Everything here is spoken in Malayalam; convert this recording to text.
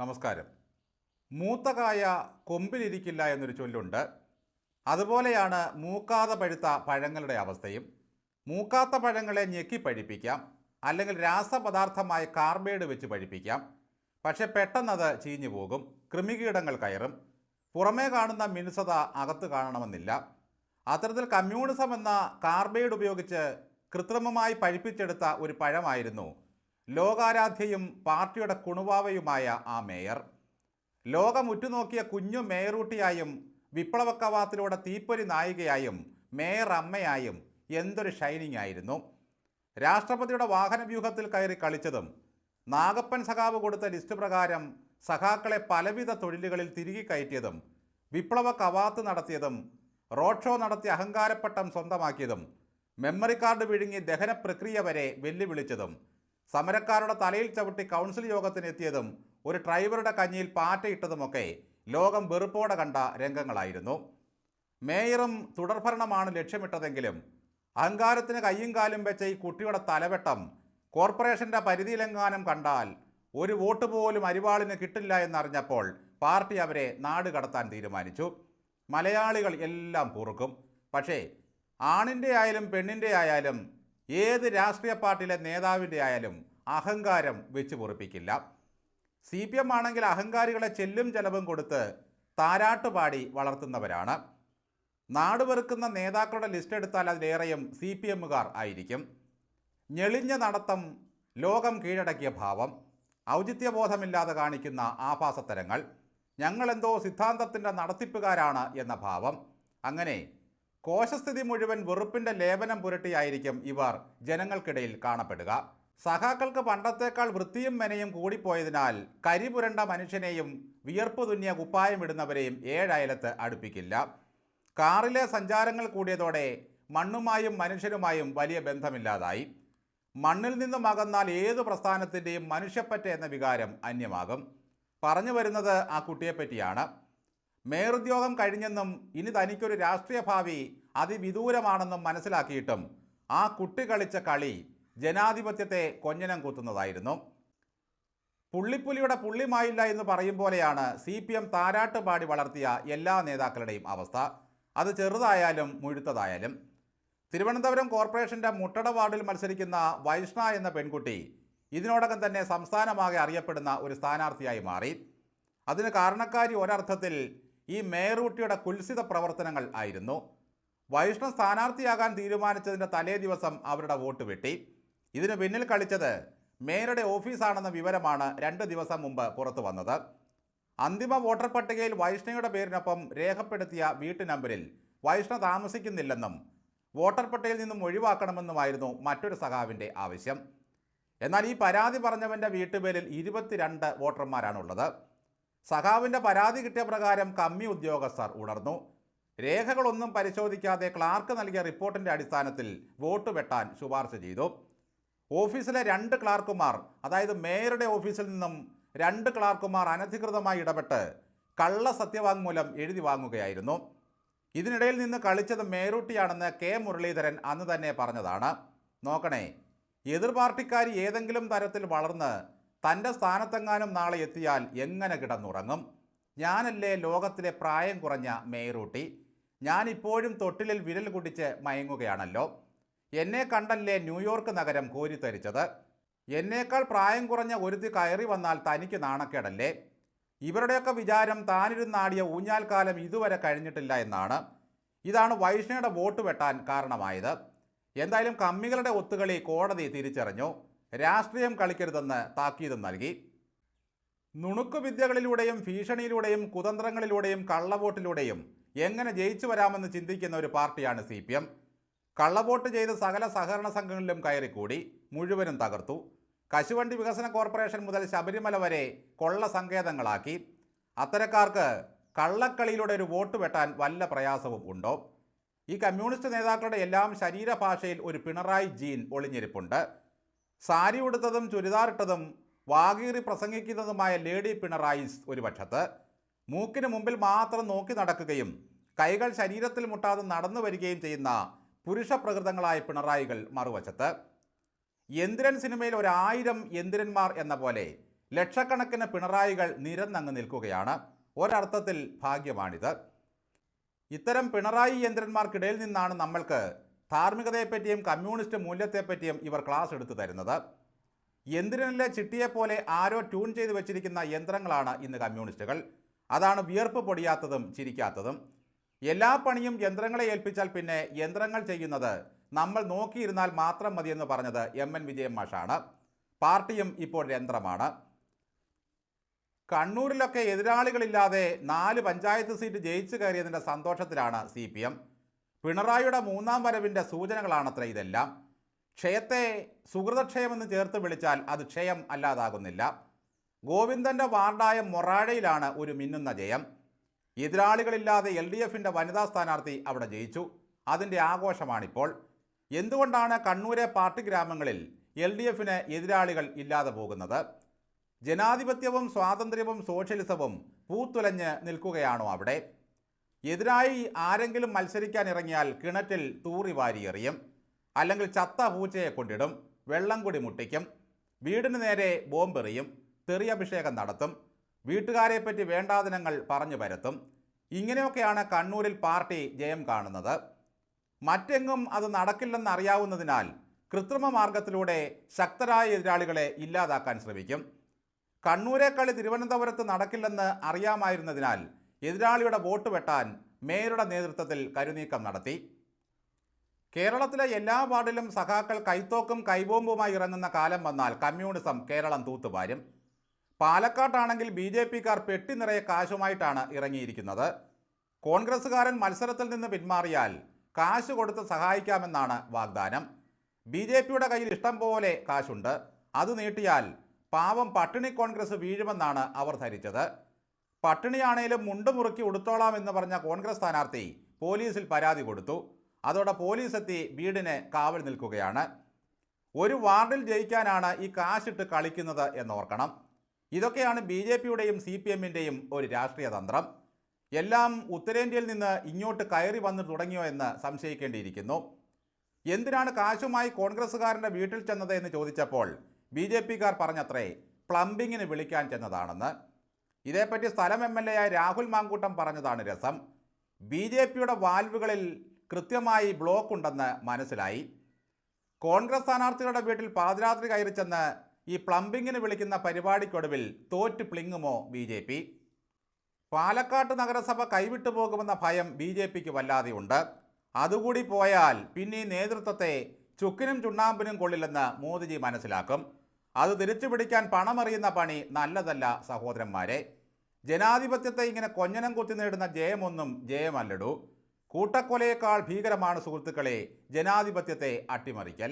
നമസ്കാരം. മൂത്ത കായ കൊമ്പിലിരിക്കില്ല എന്നൊരു ചൊല്ലുണ്ട്. അതുപോലെയാണ് മൂക്കാതെ പഴുത്ത പഴങ്ങളുടെ അവസ്ഥയും. മൂക്കാത്ത പഴങ്ങളെ ഞെക്കി പഴിപ്പിക്കാം. അല്ലെങ്കിൽ രാസപദാർത്ഥമായ കാർബേഡ് വെച്ച് പഴിപ്പിക്കാം. പക്ഷേ പെട്ടെന്നത് ചീഞ്ഞു പോകും. കൃമികീടങ്ങൾ കയറും. പുറമേ കാണുന്ന മിനുസത അകത്ത് കാണണമെന്നില്ല. അത്തരത്തിൽ കമ്മ്യൂണിസം എന്ന കാർബേഡ് ഉപയോഗിച്ച് കൃത്രിമമായി പഴിപ്പിച്ചെടുത്ത ഒരു പഴമായിരുന്നു ലോകാരാധ്യയും പാർട്ടിയുടെ കുണുവാവയുമായ ആ മേയർ. ലോകം ഉറ്റുനോക്കിയ കുഞ്ഞു മേയറൂട്ടിയായും വിപ്ലവ കവാത്തിലൂടെ തീപ്പൊരി നായികയായും മേയർ അമ്മയായും എന്തൊരു ഷൈനിങ് ആയിരുന്നു രാഷ്ട്രപതിയുടെ വാഹനവ്യൂഹത്തിൽ കയറി കളിച്ചതും നാഗപ്പൻ സഖാവ് കൊടുത്ത ലിസ്റ്റ് പ്രകാരം സഖാക്കളെ പലവിധ തൊഴിലുകളിൽ തിരികെ കയറ്റിയതും വിപ്ലവ കവാത്ത് നടത്തിയതും റോഡ് ഷോ നടത്തി അഹങ്കാരപ്പട്ടം സ്വന്തമാക്കിയതും മെമ്മറി കാർഡ് വിഴുങ്ങി ദഹന പ്രക്രിയ വരെ വെല്ലുവിളിച്ചതും സമരക്കാരുടെ തലയിൽ ചവിട്ടി കൗൺസിൽ യോഗത്തിനെത്തിയതും ഒരു ഡ്രൈവറുടെ കഞ്ഞിയിൽ പാറ്റയിട്ടതുമൊക്കെ ലോകം വെറുപ്പോടെ കണ്ട രംഗങ്ങളായിരുന്നു. മേയറും തുടർഭരണമാണ് ലക്ഷ്യമിട്ടതെങ്കിലും അഹങ്കാരത്തിന് കയ്യും കാലും വെച്ച ഈ കുട്ടിയുടെ തലവെട്ടം കോർപ്പറേഷന്റെ പരിധിയിലെങ്ങാനും കണ്ടാൽ ഒരു വോട്ട് പോലും അരിവാളിന് കിട്ടില്ല എന്നറിഞ്ഞപ്പോൾ പാർട്ടി അവരെ നാട് കടത്താൻ തീരുമാനിച്ചു. മലയാളികൾ എല്ലാം പൊറുക്കും. പക്ഷേ ആണിന്റെ ആയാലും പെണ്ണിന്റെ ആയാലും ഏത് രാഷ്ട്രീയ പാർട്ടിയിലെ നേതാവിന്റെ ആയാലും അഹങ്കാരം വെച്ച് പൊറിപ്പിക്കില്ല. സി പി എം ആണെങ്കിൽ അഹങ്കാരികളെ ചെല്ലും ചെലവും കൊടുത്ത് താരാട്ടുപാടി വളർത്തുന്നവരാണ്. നാട് വെറുക്കുന്ന നേതാക്കളുടെ ലിസ്റ്റ് എടുത്താൽ അതിലേറെയും സി പി എമ്മുകാർ ആയിരിക്കും. ഞെളിഞ്ഞ നടത്തം ലോകം കീഴടക്കിയ ഭാവം ഔചിത്യബോധമില്ലാതെ കാണിക്കുന്ന ആഭാസത്തരങ്ങൾ ഞങ്ങളെന്തോ സിദ്ധാന്തത്തിന്റെ നടത്തിപ്പുകാരാണ് എന്ന ഭാവം അങ്ങനെ കോശസ്ഥിതി മുഴുവൻ വെറുപ്പിന്റെ ലേപനം പുരട്ടിയായിരിക്കും ഇവർ ജനങ്ങൾക്കിടയിൽ കാണപ്പെടുക. സഖാക്കൾക്ക് പണ്ടത്തേക്കാൾ വൃത്തിയും മെനയും കൂടിപ്പോയതിനാൽ കരിപുരണ്ട മനുഷ്യനെയും വിയർപ്പ് തുന്നിയ കുപ്പായം ഇടുന്നവരെയും ഏഴയലത്ത് അടുപ്പിക്കില്ല. കാറിലെ സഞ്ചാരങ്ങൾ കൂടിയതോടെ മണ്ണുമായും മനുഷ്യരുമായും വലിയ ബന്ധമില്ലാതായി. മണ്ണിൽ നിന്നും അകന്നാൽ ഏതു പ്രസ്ഥാനത്തിന്റെയും മനുഷ്യപ്പറ്റ എന്ന വികാരം അന്യമാകും. പറഞ്ഞു വരുന്നത് ആ കുട്ടിയെപ്പറ്റിയാണ്. മേറുദ്യോഗം കഴിഞ്ഞെന്നും ഇനി തനിക്കൊരു രാഷ്ട്രീയ ഭാവി അതിവിദൂരമാണെന്നും മനസ്സിലാക്കിയിട്ടും ആ കുട്ടി കളിച്ച കളി ജനാധിപത്യത്തെ കൊഞ്ഞനം കൂത്തുന്നതായിരുന്നു. പുള്ളിപ്പുലിയുടെ പുള്ളിമായില്ല എന്ന് പറയും പോലെയാണ് സി പി എം താരാട്ട് പാടി വളർത്തിയ എല്ലാ നേതാക്കളുടെയും അവസ്ഥ. അത് ചെറുതായാലും മുഴുത്തതായാലും. തിരുവനന്തപുരം കോർപ്പറേഷന്റെ മുട്ടട വാർഡിൽ മത്സരിക്കുന്ന വൈഷ്ണ എന്ന പെൺകുട്ടി ഇതിനോടകം തന്നെ സംസ്ഥാനമാകെ അറിയപ്പെടുന്ന ഒരു സ്ഥാനാർത്ഥിയായി മാറി. അതിന് കാരണക്കാരി ഒരർത്ഥത്തിൽ ഈ മേയറൂട്ടിയുടെ കുൽസിത പ്രവർത്തനങ്ങൾ ആയിരുന്നു. വൈഷ്ണവ് സ്ഥാനാർത്ഥിയാകാൻ തീരുമാനിച്ചതിന്റെ തലേ ദിവസം അവരുടെ വോട്ട് വെട്ടി. ഇതിന് പിന്നിൽ കളിച്ചത് മേയറുടെ ഓഫീസാണെന്ന വിവരമാണ് രണ്ട് ദിവസം മുമ്പ് പുറത്തു വന്നത്. അന്തിമ വോട്ടർ പട്ടികയിൽ വൈഷ്ണവയുടെ പേരിനൊപ്പം രേഖപ്പെടുത്തിയ വീട്ടു നമ്പരിൽ വൈഷ്ണ താമസിക്കുന്നില്ലെന്നും വോട്ടർ പട്ടികയിൽ നിന്നും ഒഴിവാക്കണമെന്നുമായിരുന്നു മറ്റൊരു സഖാവിന്റെ ആവശ്യം. എന്നാൽ ഈ പരാതി പറഞ്ഞവന്റെ വീട്ടുപേരിൽ ഇരുപത്തിരണ്ട് വോട്ടർമാരാണുള്ളത്. സഖാവിന്റെ പരാതി കിട്ടിയ പ്രകാരം കമ്മി ഉദ്യോഗസ്ഥർ ഉണർന്നു. രേഖകളൊന്നും പരിശോധിക്കാതെ ക്ലാർക്ക് നൽകിയ റിപ്പോർട്ടിന്റെ അടിസ്ഥാനത്തിൽ വോട്ട് വെട്ടാൻ ശുപാർശ ചെയ്തു. ഓഫീസിലെ രണ്ട് ക്ലാർക്കുമാർ അതായത് മേയറുടെ ഓഫീസിൽ നിന്നും രണ്ട് ക്ലാർക്കുമാർ അനധികൃതമായി ഇടപെട്ട് കള്ള സത്യവാങ്മൂലം എഴുതി വാങ്ങുകയായിരുന്നു. ഇതിനിടയിൽ നിന്ന് കളിച്ചത് മേരൂട്ടിയാണെന്ന് കെ. മുരളീധരൻ അന്ന് തന്നെ പറഞ്ഞതാണ്. നോക്കണേ എതിർ പാർട്ടിക്കാരി ഏതെങ്കിലും തരത്തിൽ വളർന്ന് തന്റെ സ്ഥാനത്തെങ്ങാനും നാളെ എത്തിയാൽ എങ്ങനെ കിടന്നുറങ്ങും? ഞാനല്ലേ ലോകത്തിലെ പ്രായം കുറഞ്ഞ മേറൂട്ടി? ഞാനിപ്പോഴും തൊട്ടിലിൽ വിരൽ കുടിച്ച് മയങ്ങുകയാണല്ലോ. എന്നെ കണ്ടല്ലേ ന്യൂയോർക്ക് നഗരം കോരിത്തരിച്ചത് എന്നേക്കാൾ പ്രായം കുറഞ്ഞ ഒരുത്തി കയറി വന്നാൽ തനിക്ക് നാണക്കേടല്ലേ? ഇവരുടെയൊക്കെ വിചാരം താനിരുന്നാടിയ ഊഞ്ഞാൽക്കാലം ഇതുവരെ കഴിഞ്ഞിട്ടില്ല എന്നാണ്. ഇതാണ് വൈഷ്ണയുടെ വോട്ട് വെട്ടാൻ കാരണമായത്. എന്തായാലും കമ്മികളുടെ ഒത്തുകളി കോടതി തിരിച്ചറിഞ്ഞു. രാഷ്ട്രീയം കളിക്കരുതെന്ന് താക്കീത് നൽകി. നുണുക്കുവിദ്യകളിലൂടെയും ഭീഷണിയിലൂടെയും കുതന്ത്രങ്ങളിലൂടെയും കള്ളവോട്ടിലൂടെയും എങ്ങനെ ജയിച്ചു വരാമെന്ന് ചിന്തിക്കുന്ന ഒരു പാർട്ടിയാണ് സി പി എം. കള്ളവോട്ട് ചെയ്ത് സകല സഹകരണ സംഘങ്ങളിലും കയറിക്കൂടി മുഴുവനും തകർത്തു. കശുവണ്ടി വികസന കോർപ്പറേഷൻ മുതൽ ശബരിമല വരെ കൊള്ള സങ്കേതങ്ങളാക്കി. അത്തരക്കാർക്ക് കള്ളക്കളിയിലൂടെ ഒരു വോട്ട് വെട്ടാൻ വല്ല പ്രയാസവും ഉണ്ടോ? ഈ കമ്മ്യൂണിസ്റ്റ് നേതാക്കളുടെ എല്ലാം ശരീരഭാഷയിൽ ഒരു പിണറായി ജീൻ ഒളിഞ്ഞിരിപ്പുണ്ട്. സാരി ഉടുത്തതും ചുരിദാറിട്ടതും വാകീറി പ്രസംഗിക്കുന്നതുമായ ലേഡി പിണറായിസ് ഒരു പക്ഷത്ത് മൂക്കിന് മുമ്പിൽ മാത്രം നോക്കി നടക്കുകയും കൈകൾ ശരീരത്തിൽ മുട്ടാതെ നടന്നു വരികയും ചെയ്യുന്ന പുരുഷ പ്രകൃതങ്ങളായ പിണറായികൾ മറുവശത്ത്. യന്ത്രൻ സിനിമയിൽ ഒരായിരം യന്ത്രന്മാർ എന്ന പോലെ ലക്ഷക്കണക്കിന് പിണറായികൾ നിരന്നങ്ങ് നിൽക്കുകയാണ്. ഒരർത്ഥത്തിൽ ഭാഗ്യമാണിത്. ഇത്തരം പിണറായി യന്ത്രന്മാർക്കിടയിൽ നിന്നാണ് നമ്മൾക്ക് ധാർമ്മികതയെപ്പറ്റിയും കമ്മ്യൂണിസ്റ്റ് മൂല്യത്തെപ്പറ്റിയും ഇവർ ക്ലാസ് എടുത്തു തരുന്നത്. യന്ത്രനിലെ ചിട്ടിയെപ്പോലെ ആരോ ട്യൂൺ ചെയ്ത് വെച്ചിരിക്കുന്ന യന്ത്രങ്ങളാണ് ഇന്ന് കമ്മ്യൂണിസ്റ്റുകൾ. അതാണ് വിയർപ്പ് പൊടിയാത്തതും ചിരിക്കാത്തതും. എല്ലാ പണിയും യന്ത്രങ്ങളെ ഏൽപ്പിച്ചാൽ പിന്നെ യന്ത്രങ്ങൾ ചെയ്യുന്നത് നമ്മൾ നോക്കിയിരുന്നാൽ മാത്രം മതിയെന്ന് പറഞ്ഞത് എം എൻ വിജയൻ മാഷാണ്. പാർട്ടിയും ഇപ്പോൾ യന്ത്രമാണ് കണ്ണൂരിലൊക്കെ എതിരാളികളില്ലാതെ നാല് പഞ്ചായത്ത് സീറ്റ് ജയിച്ചു കയറിയതിന്റെ സന്തോഷത്തിലാണ് സി പി എം. പിണറായിയുടെ മൂന്നാം വരവിന്റെ സൂചനകളാണത്രേ ഇതെല്ലാം. ക്ഷയത്തെ സുഹൃതക്ഷയമെന്ന് ചേർത്ത് വിളിച്ചാൽ അത് ക്ഷയം അല്ലാതാകുന്നില്ല. ഗോവിന്ദന്റെ വാർഡായ മൊറാഴയിലാണ് ഒരു മിന്നുന്ന ജയം. എതിരാളികളില്ലാതെ എൽ ഡി എഫിന്റെ വനിതാ സ്ഥാനാർത്ഥി അവിടെ ജയിച്ചു. അതിന്റെ ആഘോഷമാണിപ്പോൾ. എന്തുകൊണ്ടാണ് കണ്ണൂരെ പാർട്ടി ഗ്രാമങ്ങളിൽ എൽ ഡി എഫിന് എതിരാളികൾ ഇല്ലാതെ പോകുന്നത്? ജനാധിപത്യവും സ്വാതന്ത്ര്യവും സോഷ്യലിസവും പൂത്തുലഞ്ഞ് നിൽക്കുകയാണോ അവിടെ? എതിരായി ആരെങ്കിലും മത്സരിക്കാൻ ഇറങ്ങിയാൽ കിണറ്റിൽ തൂറി വാരിയെറിയും അല്ലെങ്കിൽ ചത്ത പൂച്ചയെ കൊണ്ടിടും. വെള്ളം കൂടി മുട്ടിക്കും. വീടിന് നേരെ ബോംബെറിയും തെറിയഭിഷേകം നടത്തും. വീട്ടുകാരെപ്പറ്റി വേണ്ടാദിനങ്ങൾ പറഞ്ഞു പരത്തും. ഇങ്ങനെയൊക്കെയാണ് കണ്ണൂരിൽ പാർട്ടി ജയം കാണുന്നത്. മറ്റെങ്ങും അത് നടക്കില്ലെന്നറിയാവുന്നതിനാൽ കൃത്രിമ മാർഗത്തിലൂടെ ശക്തരായ എതിരാളികളെ ഇല്ലാതാക്കാൻ ശ്രമിക്കും. കണ്ണൂരെ കളി തിരുവനന്തപുരത്ത് നടക്കില്ലെന്ന് അറിയാമായിരുന്നതിനാൽ എതിരാളിയുടെ വോട്ട് വെട്ടാൻ മേയറുടെ നേതൃത്വത്തിൽ കരുനീക്കം നടത്തി. കേരളത്തിലെ എല്ലാ വാർഡിലും സഖാക്കൾ കൈത്തോക്കും കൈബോംബുമായി ഇറങ്ങുന്ന കാലം വന്നാൽ കമ്മ്യൂണിസം കേരളം തൂത്തുപാരും പാലക്കാട്ടാണെങ്കിൽ ബി ജെ പിക്കാർ പെട്ടി നിറയെ കാശുമായിട്ടാണ് ഇറങ്ങിയിരിക്കുന്നത്. കോൺഗ്രസ്സുകാരൻ മത്സരത്തിൽ നിന്ന് പിന്മാറിയാൽ കാശ് കൊടുത്ത് സഹായിക്കാമെന്നാണ് വാഗ്ദാനം. ബി ജെ പിയുടെ കയ്യിൽ ഇഷ്ടം പോലെ കാശുണ്ട്. അത് നീട്ടിയാൽ പാവം പട്ടിണി കോൺഗ്രസ് വീഴുമെന്നാണ് അവർ ധരിച്ചത്. പട്ടിണിയാണേലും മുണ്ട് മുറുക്കി ഉടുത്തോളാം എന്ന് പറഞ്ഞ കോൺഗ്രസ് സ്ഥാനാർത്ഥി പോലീസിൽ പരാതി കൊടുത്തു. അതോടെ പോലീസ് എത്തി വീടിന് കാവൽ നിൽക്കുകയാണ്. ഒരു വാർഡിൽ ജയിക്കാനാണ് ഈ കാശിട്ട് കളിക്കുന്നത് എന്നോർക്കണം. ഇതൊക്കെയാണ് ബി ജെ പിയുടെയും സി പി എമ്മിന്റെയും ഒരു രാഷ്ട്രീയ തന്ത്രം. എല്ലാം ഉത്തരേന്ത്യയിൽ നിന്ന് ഇങ്ങോട്ട് കയറി വന്നു തുടങ്ങിയോ എന്ന് സംശയിക്കേണ്ടിയിരിക്കുന്നു. എന്തിനാണ് കാശുമായി കോൺഗ്രസ്സുകാരന്റെ വീട്ടിൽ ചെന്നത് എന്ന് ചോദിച്ചപ്പോൾ ബി ജെ പിക്കാർ പറഞ്ഞത്രേ പ്ലംബിങ്ങിന് വിളിക്കാൻ ചെന്നതാണെന്ന്. ഇതേപ്പറ്റി സ്ഥലം എം എൽ എ ആയ രാഹുൽ മാങ്കൂട്ടം പറഞ്ഞതാണ് രസം. ബി ജെ പിയുടെ വാൽവുകളിൽ കൃത്യമായി ബ്ലോക്ക് ഉണ്ടെന്ന് മനസ്സിലായി. കോൺഗ്രസ് സ്ഥാനാർത്ഥികളുടെ വീട്ടിൽ പാതിരാത്രി കയറി ചെന്ന് ഈ പ്ലംബിങ്ങിന് വിളിക്കുന്ന പരിപാടിക്കൊടുവിൽ തോറ്റ് പ്ലിങ്ങുമോ ബി ജെ പി? പാലക്കാട്ട് നഗരസഭ കൈവിട്ടു പോകുമെന്ന ഭയം ബി ജെ പിക്ക് വല്ലാതെയുണ്ട്. അതുകൂടി പോയാൽ പിന്നെ ഈ നേതൃത്വത്തെ ചുക്കിനും ചുണ്ണാമ്പിനും കൊള്ളില്ലെന്ന് മോദിജി മനസ്സിലാക്കും. അത് തിരിച്ചു പിടിക്കാൻ പണമറിയുന്ന പണി നല്ലതല്ല സഹോദരന്മാരെ. ജനാധിപത്യത്തെ ഇങ്ങനെ കൊഞ്ഞനം കുത്തി നേടുന്ന ജയമൊന്നും ജയമല്ലടൂ. കൂട്ടക്കൊലയേക്കാൾ ഭീകരമാണ് സുഹൃത്തുക്കളെ ജനാധിപത്യത്തെ അട്ടിമറിക്കൽ.